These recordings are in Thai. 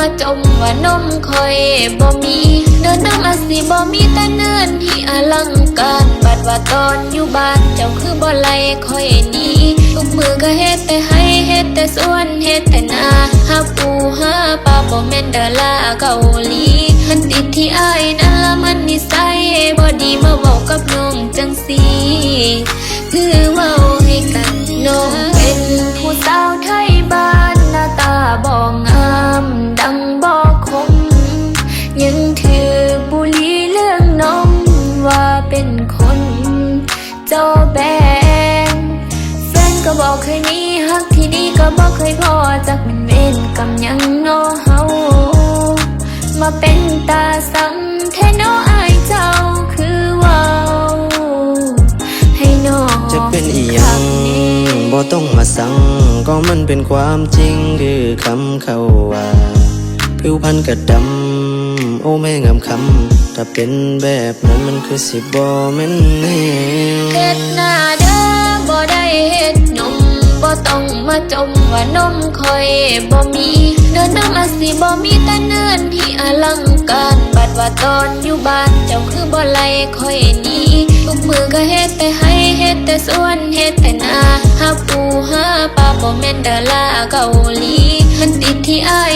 มาจมว่านมคอยบ่มีเดินน้ำอาสิบ่มีแต่เนินที่อลังการบัดว่าตอนอยู่บ้านเจ้าคือบ่ไลคอยหนีทุกมือก็เฮ็ดแต่ให้เฮ็ดแต่สวนเฮ็ดแต่นาหาปูหาปลาบ่แม่นดาราเกาหลี เจ้าแบนแฟนก็บอกเคยมีฮักที่นี่ก็บอกเคยพอจากมันเวนกำยังนอเฮามาเป็นตาสังแทนน้ออายเจ้าคือว้าให้นอจะเป็นอีหยังบ่ต้องมาสั่งก็มันเป็นความจริงคือคำเขาว่าผิวพรรณกระดำโอ้แม่งามคำ ถ้าเป็นแบบนั้นมันคือสิบ่แม่นแน่เฮ็ดหน้าเด้อบ่ได้เฮ็ดนมบ่ต้องมาจมว่านมคอยบ่มีเดินน้ำอาสิบ่มีแต่เนินที่อลังการบัดว่าตอนอยู่บ้านเจ้าคือบ่ไล่คอยนี้ทุกมือก็เฮ็ดแต่ให้เฮ็ดแต่สวนเฮ็ดแต่นาหาปูหาปลาบ่แม่นดาราเกาหลีมันติดที่อ้าย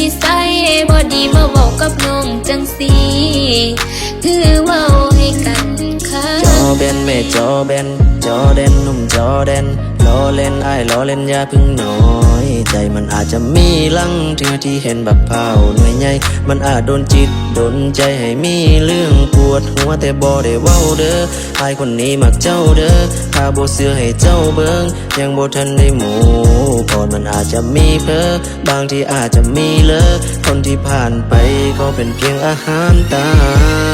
นิสัยบอดีมาบอกกับน้องจังสีถือเว้าให้กันค่ะจอแบนแม่จอแบนจอแดนหนุ่มจอแดน ล้อเล่นไอ้ายล้อเล่นยาเพึ่งน้อย ใจมันอาจจะมีลังเธอที่เห็นบักเผาหน่วยใหญ่ มันอาจโดนจิตโดนใจให้มีเรื่องปวดหัวแต่บ่ได้เว้าเด้อไอ้ายคนนี้มักเจ้าเด้อถ้าบ่เสือให้เจ้าเบิงยังบ่ทันได้หมูก่อนมันอาจจะมีเพอบางที่อาจจะมีเลอคนที่ผ่านไปก็เป็นเพียงอาหารตา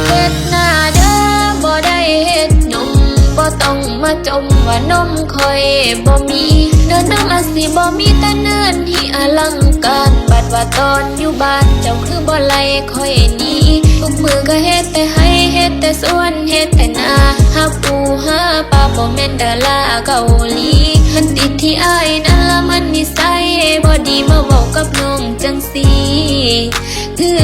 เฮ็ดหน้าเด้อบ่ได้เฮ็น ต้องมาจมว่านมคอยบ่มีเดินน้ำอาสิบ่มีแต่เนินที่อลังการบัดว่าตอนอยู่บ้านเจ้าคือบ่ไลคอยหนีทุกมือก็เฮ็ดแต่ให้เฮ็ดแต่สวนเฮ็ดแต่นาหาปูหาปลาบ่แม่นดาราเกาหลีมันติดที่อายนั่นละมันนิสัยบ่ดีมาเว้ากับน้องจังสีคือ